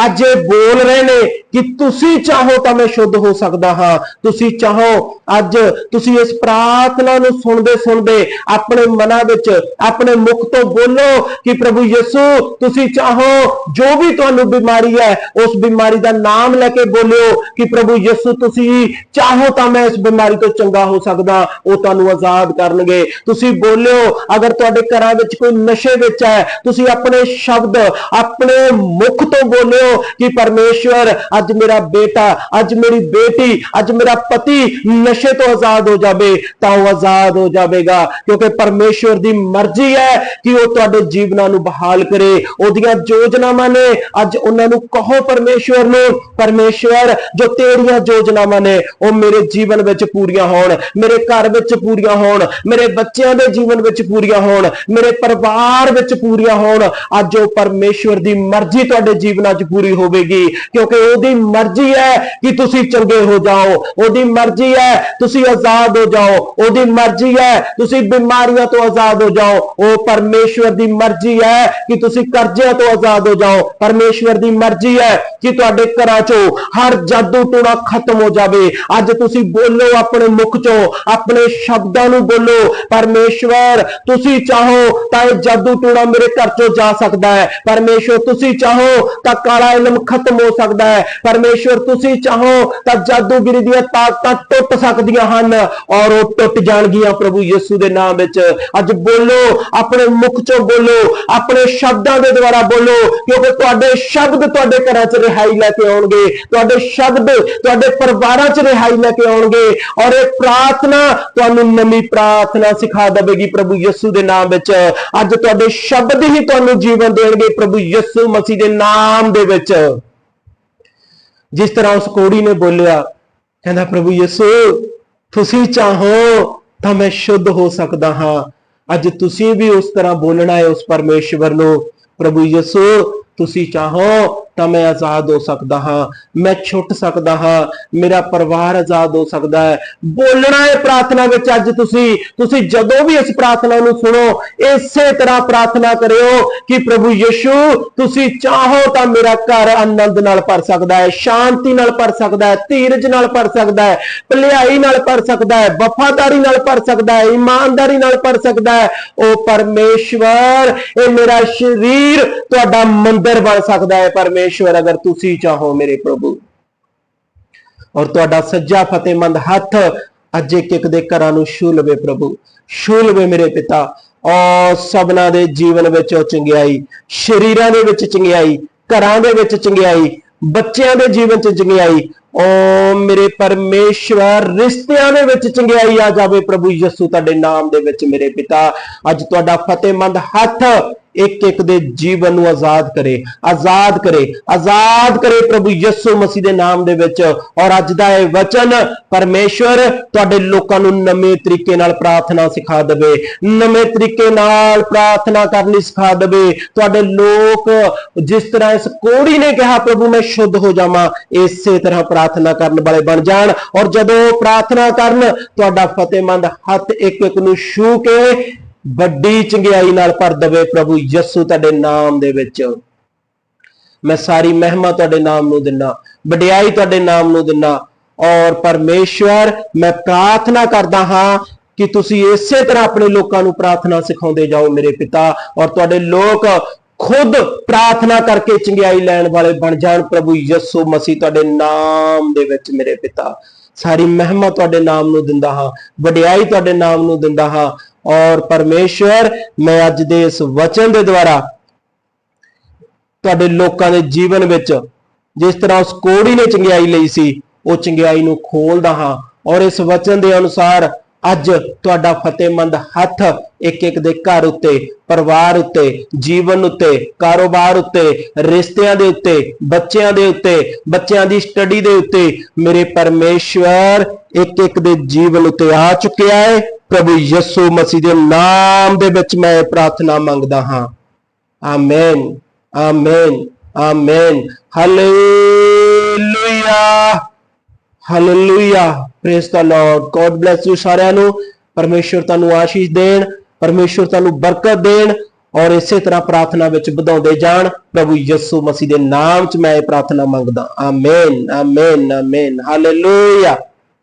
ਅੱਜ ਇਹ ਬੋਲ ਰਹੇ ਨੇ ਕਿ ਤੁਸੀਂ ਚਾਹੋ ਤਾਂ ਮੈਂ ਸ਼ੁੱਧ ਹੋ ਸਕਦਾ ਹਾਂ। ਤੁਸੀਂ ਚਾਹੋ ਅੱਜ ਤੁਸੀਂ ਇਸ ਪ੍ਰਾਰਥਨਾ ਨੂੰ ਸੁਣਦੇ ਸੁਣਦੇ ਆਪਣੇ ਮਨਾਂ ਵਿੱਚ, ਆਪਣੇ ਮੁਖ ਤੋਂ ਬੋਲੋ ਕਿ ਪ੍ਰਭੂ ਯਿਸੂ, ਤੁਸੀਂ ਚਾਹੋ ਜੋ ਵੀ ਤੁਹਾਨੂੰ ਬਿਮਾਰੀ ਹੈ, ਉਸ ਬਿਮਾਰੀ ਦਾ ਨਾਮ ਲੈ ਕੇ ਬੋਲਿਓ ਕਿ ਪ੍ਰਭੂ ਯਿਸੂ, ਤੁਸੀਂ ਚਾਹੋ ਤਾਂ ਮੈਂ ਇਸ ਬਿਮਾਰੀ ਤੋਂ ਚੰਗਾ ਹੋ ਸਕਦਾ। ਉਹ ਤੁਹਾਨੂੰ ਆਜ਼ਾਦ ਕਰਨਗੇ। ਤੁਸੀਂ ਬੋਲਿਓ, ਅਗਰ ਤੁਹਾਡੇ ਘਰਾਂ ਵਿੱਚ ਕੋਈ ਨਸ਼ੇ ਵਿੱਚ ਹੈ, ਤੁਸੀਂ ਆਪਣੇ ਸ਼ਬਦ, ਆਪਣੇ ਮੁਖ ਤੋਂ ਬੋਲਿਓ ਕਿ ਪਰਮੇਸ਼ਵਰ, ਅੱਜ ਮੇਰਾ ਬੇਟਾ, ਅੱਜ ਮੇਰੀ ਬੇਟੀ, ਅੱਜ ਮੇਰਾ ਪਤੀ ਨਸ਼ੇ ਤੋਂ ਆਜ਼ਾਦ ਹੋ ਜਾਵੇ, ਤਾਂ ਉਹ ਆਜ਼ਾਦ ਹੋ ਜਾਵੇਗਾ। ਕਿਉਂਕਿ ਪਰਮੇਸ਼ਵਰ ਦੀ ਮਰਜ਼ੀ ਹੈ ਕਿ ਉਹ ਤੁਹਾਡੇ ਜੀਵਨਾਂ ਨੂੰ ਬਹਾਲ ਕਰੇ। ਉਹਦੀਆਂ ਯੋਜਨਾਵਾਂ ਨੇ, ਅੱਜ ਉਹਨਾਂ ਨੂੰ ਕਹੋ ਪਰਮੇਸ਼ਵਰ ਨੂੰ, ਪਰਮੇਸ਼ਵਰ, ਜੋ ਤੇਰੀਆਂ ਯੋਜਨਾਵਾਂ ਨੇ, ਉਹ ਮੇਰੇ ਜੀਵਨ ਵਿੱਚ ਪੂਰੀਆਂ ਹੋਣ, ਮੇਰੇ ਘਰ ਵਿੱਚ ਪੂਰੀਆਂ ਹੋਣ, ਮੇਰੇ ਬੱਚਿਆਂ ਦੇ ਜੀਵਨ ਵਿੱਚ ਪੂਰੀਆਂ ਹੋਣ। ਮੇਰੇ ਪਰਿਵਾਰ ਵਿੱਚ ਪੂਰੀਆਂ ਹੋਣ, ਅੱਜ ਉਹ ਪਰਮੇਸ਼ਵਰ ਦੀ ਮਰਜ਼ੀ ਤੁਹਾਡੇ ਜੀਵਨਾਂ 'ਚ ਪੂਰੀ ਹੋਵੇਗੀ, ਕਿਉਂਕਿ ਉਹਦੀ ਮਰਜ਼ੀ ਹੈ ਕਿ ਤੁਸੀਂ ਚੰਗੇ ਹੋ ਜਾਓ, ਉਹਦੀ ਮਰਜ਼ੀ ਹੈ ਤੁਸੀਂ ਆਜ਼ਾਦ ਹੋ ਜਾਓ, ਉਹਦੀ ਮਰਜ਼ੀ ਹੈ ਤੁਸੀਂ ਬਿਮਾਰੀਆਂ ਤੋਂ ਆਜ਼ਾਦ ਹੋ ਜਾਓ, ਉਹ ਪਰਮੇਸ਼ਵਰ ਦੀ ਮਰਜ਼ੀ ਹੈ ਕਿ ਤੁਸੀਂ ਕਰਜ਼ਿਆਂ ਤੋਂ ਆਜ਼ਾਦ ਹੋ ਜਾਓ, ਪਰਮੇਸ਼ਵਰ ਦੀ ਮਰਜ਼ੀ ਹੈ ਕਿ ਤੁਹਾਡੇ ਘਰਾਂ 'ਚੋਂ ਹਰ ਜਾਦੂ ਟੂਣਾ ਖਤਮ ਹੋ ਜਾਵੇ, ਅੱਜ ਤੁਸੀਂ ਬੋਲੋ ਆਪਣੇ ਮੁਖ 'ਚੋਂ, ਆਪਣੇ ਸ਼ਬਦਾਂ ਨੂੰ ਬੋਲੋ, ਪਰਮੇਸ਼ਵਰ ਤੁਸੀਂ ਚਾਹੋ ਤਾਂ ਇਹ ਜਾਦੂ ਟੂਣਾ ਮੇਰੇ ਘਰ 'ਚੋਂ ਜਾ ਸਕਦਾ ਹੈ। ਪਰਮੇਸ਼ਵਰ ਤੁਸੀਂ ਚਾਹੋ ਤਾਂ ਕਾਲਾ ਇਲਮ ਖਤਮ ਹੋ ਸਕਦਾ ਹੈ। ਪਰਮੇਸ਼ਵਰ ਤੁਸੀਂ ਚਾਹੋ ਤਾਂ ਜਾਦੂਗਰੀ ਦੀਆਂ ਤਾਕਤਾਂ ਟੁੱਟ ਸਕਦੀਆਂ ਹਨ ਔਰ ਉਹ ਟੁੱਟ ਜਾਣਗੀਆਂ ਪ੍ਰਭੂ ਯਿਸੂ ਦੇ ਨਾਮ ਵਿੱਚ। ਅੱਜ ਬੋਲੋ, ਆਪਣੇ ਮੁਖ 'ਚੋਂ ਬੋਲੋ, ਆਪਣੇ ਸ਼ਬਦਾਂ ਦੇ ਦੁਆਰਾ ਬੋਲੋ, ਕਿਉਂਕਿ ਤੁਹਾਡੇ ਸ਼ਬਦ ਤੁਹਾਡੇ ਘਰਾਂ 'ਚ ਰਿਹਾਈ ਲੈ ਕੇ ਆਉਣਗੇ। ਤੁਹਾਡੇ ਸ਼ਬਦ ਤੁਹਾਡੇ ਪਰਿਵਾਰਾਂ 'ਚ ਰਿਹਾਈ ਲੈ ਕੇ ਆਉਣਗੇ ਔਰ ਇਹ ਪ੍ਰਾਰਥਨਾ ਤੁਹਾਨੂੰ ਨਵੀਂ ਪ੍ਰਾਰਥਨਾ ਸਿਖਾ ਦੇਵੇਗੀ ਪ੍ਰਭੂ ਯਿਸੂ ਦੇ ਨਾਮ ਵਿੱਚ, ਅੱਜ ਤੁਹਾਡੇ ਸ਼ਬਦ ਹੀ ਤੁਹਾਨੂੰ ਜੀਵਨ ਦੇਣਗੇ ਪ੍ਰਭੂ ਯਿਸੂ ਮਸੀਹ ਦੇ ਨਾਮ ਦੇ ਵਿੱਚ। ਜਿਸ ਤਰ੍ਹਾਂ ਉਸ ਕੋੜੀ ਨੇ ਬੋਲਿਆ, ਕਹਿੰਦਾ, ਪ੍ਰਭੂ ਯਿਸੂ, ਤੁਸੀਂ ਚਾਹੋ ਤਾਂ ਮੈਂ ਸ਼ੁੱਧ ਹੋ ਸਕਦਾ ਹਾਂ। ਅੱਜ ਤੁਸੀਂ ਵੀ ਉਸ ਤਰ੍ਹਾਂ ਬੋਲਣਾ ਹੈ ਉਸ ਪਰਮੇਸ਼ਵਰ ਨੂੰ। ਪ੍ਰਭੂ ਯਿਸੂ, ਤੁਸੀਂ ਚਾਹੋ ਤਾਂ ਮੈਂ ਆਜ਼ਾਦ ਹੋ ਸਕਦਾ ਹਾਂ, ਮੈਂ ਛੁੱਟ ਸਕਦਾ ਹਾਂ, ਮੇਰਾ ਪਰਿਵਾਰ ਆਜ਼ਾਦ ਹੋ ਸਕਦਾ ਹੈ। ਬੋਲਣਾ ਹੈ ਪ੍ਰਾਰਥਨਾ ਵਿੱਚ ਅੱਜ ਤੁਸੀਂ ਤੁਸੀਂ ਜਦੋਂ ਵੀ ਇਸ ਪ੍ਰਾਰਥਨਾ ਨੂੰ ਸੁਣੋ, ਇਸੇ ਤਰ੍ਹਾਂ ਪ੍ਰਾਰਥਨਾ ਕਰਿਓ ਕਿ ਪ੍ਰਭੂ ਯਿਸੂ, ਤੁਸੀਂ ਚਾਹੋ ਤਾਂ ਮੇਰਾ ਘਰ ਆਨੰਦ ਨਾਲ ਭਰ ਸਕਦਾ ਹੈ, ਸ਼ਾਂਤੀ ਨਾਲ ਭਰ ਸਕਦਾ ਹੈ, ਧੀਰਜ ਨਾਲ ਭਰ ਸਕਦਾ ਹੈ, ਭਲਾਈ ਨਾਲ ਭਰ ਸਕਦਾ ਹੈ, ਵਫਾਦਾਰੀ ਨਾਲ ਭਰ ਸਕਦਾ ਹੈ, ਇਮਾਨਦਾਰੀ ਨਾਲ ਭਰ ਸਕਦਾ ਹੈ। ਉਹ ਪਰਮੇਸ਼ਵਰ, ਇਹ ਮੇਰਾ ਸਰੀਰ ਤੁਹਾਡਾ ਮੰਦਿਰ ਬਣ ਸਕਦਾ ਹੈ ਪਰਮੇਸ਼ਵਰ ਅਗਰ ਤੁਸੀਂ ਚਾਹੋ ਮੇਰੇ ਪ੍ਰਭੂ ਔਰ ਤੁਹਾਡਾ ਸੱਜਾ ਫਤਿਹਮੰਦ ਹੱਥ ਅੱਜ ਇੱਕ ਦੇ ਘਰਾਂ ਨੂੰ ਛੂ ਲਵੇ ਪ੍ਰਭੂ ਛੂ ਲਵੇ ਮੇਰੇ ਪਿਤਾ ਔਰ ਸਭਨਾ ਦੇ ਜੀਵਨ ਵਿੱਚ ਉਹ ਚੰਗਿਆਈ ਸ਼ਰੀਰਾਂ ਦੇ ਵਿੱਚ ਚੰਗਿਆਈ ਘਰਾਂ ਦੇ ਵਿੱਚ ਚੰਗਿਆਈ ਬੱਚਿਆਂ ਦੇ ਜੀਵਨ 'ਚ ਚੰਗਿਆਈ ਓ ਮੇਰੇ ਪਰਮੇਸ਼ਵਰ ਰਿਸ਼ਤਿਆਂ ਦੇ ਵਿੱਚ ਚੰਗਿਆਈ ਆ ਜਾਵੇ ਪ੍ਰਭੂ ਯਿਸੂ ਤੁਹਾਡੇ ਨਾਮ ਦੇ ਵਿੱਚ ਮੇਰੇ ਪਿਤਾ ਅੱਜ ਤੁਹਾਡਾ ਫਤਿਹਮੰਦ ਹੱਥ ਇੱਕ ਇੱਕ ਦੇ ਜੀਵਨ ਨੂੰ ਆਜ਼ਾਦ ਕਰੇ ਆਜ਼ਾਦ ਕਰੇ ਆਜ਼ਾਦ ਕਰੇ ਪ੍ਰਭੂ ਯਿਸੂ ਮਸੀਹ ਦੇ ਨਾਮ ਦੇ ਵਿੱਚ। ਔਰ ਅੱਜ ਦਾ ਇਹ ਵਚਨ ਪਰਮੇਸ਼ਵਰ ਤੁਹਾਡੇ ਲੋਕਾਂ ਨੂੰ ਨਵੇਂ ਤਰੀਕੇ ਨਾਲ ਪ੍ਰਾਰਥਨਾ ਸਿਖਾ ਦੇਵੇ। ਨਵੇਂ ਤਰੀਕੇ ਨਾਲ ਪ੍ਰਾਰਥਨਾ ਕਰਨੀ ਸਿਖਾ ਦੇਵੇ। ਤੁਹਾਡੇ ਲੋਕ ਜਿਸ ਤਰ੍ਹਾਂ ਇਸ ਕੋੜੀ ਨੇ ਕਿਹਾ, ਪ੍ਰਭੂ, ਮੈਂ ਸ਼ੁੱਧ ਹੋ ਜਾਵਾਂ, ਇਸੇ ਤਰ੍ਹਾਂ ਪ੍ਰਾਰਥਨਾ ਕਰਨ ਵਾਲੇ ਬਣ ਜਾਣ। ਔਰ ਜਦੋਂ ਉਹ ਪ੍ਰਾਰਥਨਾ ਕਰਨ, ਤੁਹਾਡਾ ਫਤਿਹਮੰਦ ਹੱਥ ਇੱਕ ਇੱਕ ਨੂੰ ਛੂ ਕੇ ਵੱਡੀ ਚੰਗਿਆਈ ਨਾਲ ਭਰ ਦੇਵੇ ਪ੍ਰਭੂ ਯਿਸੂ ਤੁਹਾਡੇ ਨਾਮ ਦੇ ਵਿੱਚ। ਮੈਂ ਸਾਰੀ ਮਹਿਮਾ ਤੁਹਾਡੇ ਨਾਮ ਨੂੰ ਦਿੰਨਾ, ਵਡਿਆਈ ਤੁਹਾਡੇ ਨਾਮ ਨੂੰ ਦਿੰਨਾ ਔਰ ਪਰਮੇਸ਼ਵਰ, ਮੈਂ ਪ੍ਰਾਰਥਨਾ ਕਰਦਾ ਹਾਂ ਕਿ ਤੁਸੀਂ ਇਸੇ ਤਰ੍ਹਾਂ ਆਪਣੇ ਲੋਕਾਂ ਨੂੰ ਪ੍ਰਾਰਥਨਾ ਸਿਖਾਉਂਦੇ ਜਾਓ ਮੇਰੇ ਪਿਤਾ ਔਰ ਤੁਹਾਡੇ ਲੋਕ ਖੁਦ ਪ੍ਰਾਰਥਨਾ ਕਰਕੇ ਚੰਗਿਆਈ ਲੈਣ ਵਾਲੇ ਬਣ ਜਾਣ ਪ੍ਰਭੂ ਯਿਸੂ ਮਸੀਹ ਤੁਹਾਡੇ ਨਾਮ ਦੇ ਵਿੱਚ ਮੇਰੇ ਪਿਤਾ। ਸਾਰੀ ਮਹਿਮਾ ਤੁਹਾਡੇ ਨਾਮ ਨੂੰ ਦਿੰਦਾ ਹਾਂ, ਵਡਿਆਈ ਤੁਹਾਡੇ ਨਾਮ ਨੂੰ ਦਿੰਦਾ ਹਾਂ ਔਰ ਪਰਮੇਸ਼ਵਰ, ਮੈਂ ਅੱਜ ਦੇ ਇਸ ਵਚਨ ਦੇ ਦੁਆਰਾ ਤੁਹਾਡੇ ਲੋਕਾਂ ਦੇ ਜੀਵਨ ਵਿੱਚ ਜਿਸ ਤਰ੍ਹਾਂ ਉਸ ਕੋੜੀ ਨੇ ਚੰਗਿਆਈ ਲਈ ਸੀ, ਉਹ ਚੰਗਿਆਈ ਨੂੰ ਖੋਲਦਾ ਹਾਂ। ਔਰ ਇਸ ਵਚਨ ਦੇ ਅਨੁਸਾਰ ਅੱਜ ਤੁਹਾਡਾ ਫਤਿਹਮੰਦ ਹੱਥ ਇੱਕ ਇੱਕ ਦੇ ਘਰ ਉੱਤੇ, ਪਰਿਵਾਰ ਉੱਤੇ, ਜੀਵਨ ਉੱਤੇ, ਕਾਰੋਬਾਰ ਉੱਤੇ, ਰਿਸ਼ਤਿਆਂ ਦੇ ਉੱਤੇ, ਬੱਚਿਆਂ ਦੇ ਉੱਤੇ, ਬੱਚਿਆਂ ਦੀ ਸਟੱਡੀ ਦੇ ਉੱਤੇ ਮੇਰੇ ਪਰਮੇਸ਼ਵਰ ਇੱਕ ਇੱਕ ਦੇ ਜੀਵਨ ਉੱਤੇ ਆ ਚੁੱਕਿਆ ਹੈ। ਪ੍ਰਭੂ ਯਿਸੂ ਮਸੀਹ ਦੇ ਨਾਮ ਦੇ ਵਿੱਚ ਮੈਂ ਇਹ ਪ੍ਰਾਰਥਨਾ ਮੰਗਦਾ ਹਾਂ। Amen amen amen hallelujah hallelujah praise the lord God bless you ਸਾਰਿਆਂ ਨੂੰ। ਪਰਮੇਸ਼ਵਰ ਤੁਹਾਨੂੰ ਆਸ਼ੀਸ਼ ਦੇਣ ਪਰਮੇਸ਼ਵਰ ਤੁਹਾਨੂੰ ਬਰਕਤ ਦੇਣ ਔਰ ਇਸੇ ਤਰ੍ਹਾਂ ਪ੍ਰਾਰਥਨਾ ਵਿੱਚ ਵਧਾਉਂਦੇ ਜਾਣ। ਪ੍ਰਭੂ ਯਿਸੂ ਮਸੀਹ ਦੇ ਨਾਮ 'ਚ ਮੈਂ ਇਹ ਪ੍ਰਾਰਥਨਾ ਮੰਗਦਾ। Amen amen amen hallelujah